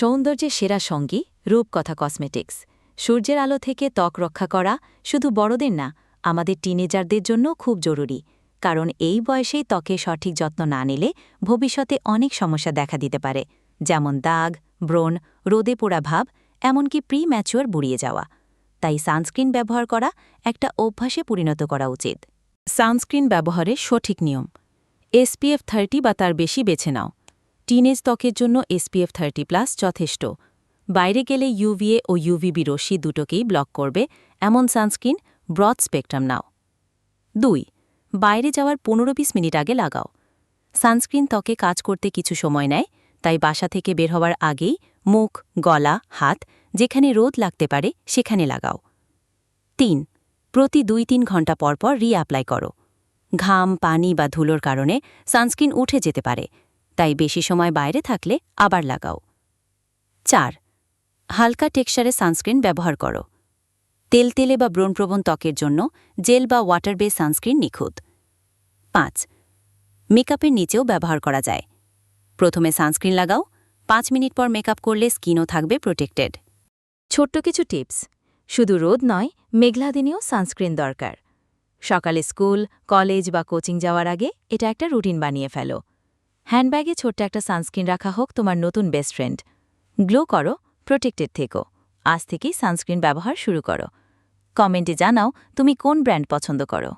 সৌন্দর্যের সেরা সঙ্গী রূপকথা কসমেটিক্স। সূর্যের আলো থেকে ত্বক রক্ষা করা শুধু বড়দের না, আমাদের টিনেজারদের জন্য খুব জরুরি, কারণ এই বয়সেই ত্বকে সঠিক যত্ন না নিলে ভবিষ্যতে অনেক সমস্যা দেখা দিতে পারে, যেমন দাগ, ব্রণ, রোদে পোড়া ভাব, এমনকি প্রি ম্যাচুয়ার বুড়িয়ে যাওয়া। তাই সানস্ক্রিন ব্যবহার করা একটা অভ্যাসে পরিণত করা উচিত। সানস্ক্রিন ব্যবহারের সঠিক নিয়ম। এসপিএফ থার্টি বা তার বেশি বেছে নাও। টিনেজ ত্বকের জন্য এসপিএফ থার্টি প্লাস যথেষ্ট। বাইরে গেলে ইউভিএ ও ইউভিবি রশ্মি দুটোকেই ব্লক করবে, এমন সানস্ক্রিন ব্রড স্পেকট্রাম নাও। দুই, বাইরে যাওয়ার পনেরো বিশ মিনিট আগে লাগাও। সানস্ক্রিন ত্বকে কাজ করতে কিছু সময় নেয়, তাই বাসা থেকে বের হওয়ার আগেই মুখ, গলা, হাত, যেখানে রোদ লাগতে পারে, সেখানে লাগাও। তিন, প্রতি দুই তিন ঘণ্টা পর পর রিঅ্যাপ্লাই করো। ঘাম, পানি বা ধুলোর কারণে সানস্ক্রিন উঠে যেতে পারে তাই বেশি সময় বাইরে থাকলে আবার লাগাও। চার, হালকা টেক্সচারে সানস্ক্রিন ব্যবহার করো। তেলতেলে বা ব্রণপ্রবণ ত্বকের জন্য জেল বা ওয়াটার বেস সানস্ক্রিন নিখুঁত। পাঁচ, মেকআপের নিচেও ব্যবহার করা যায়। প্রথমে সানস্ক্রিন লাগাও, পাঁচ মিনিট পর মেকআপ করলে স্কিনও থাকবে প্রোটেক্টেড। ছোট্ট কিছু টিপস, শুধু রোদ নয়, মেঘলা দিনেও সানস্ক্রিন দরকার। সকালে স্কুল, কলেজ বা কোচিং যাওয়ার আগে এটা একটা রুটিন বানিয়ে ফেলো। হ্যান্ডব্যাগে ছোট্ট একটা সানস্ক্রিন রাখা হোক তোমার নতুন বেস্ট ফ্রেন্ড। গ্লো করো, প্রোটেক্টেড থেকো। আজ থেকেই সানস্ক্রিন ব্যবহার শুরু করো। কমেন্টে জানাও তুমি কোন ব্র্যান্ড পছন্দ করো।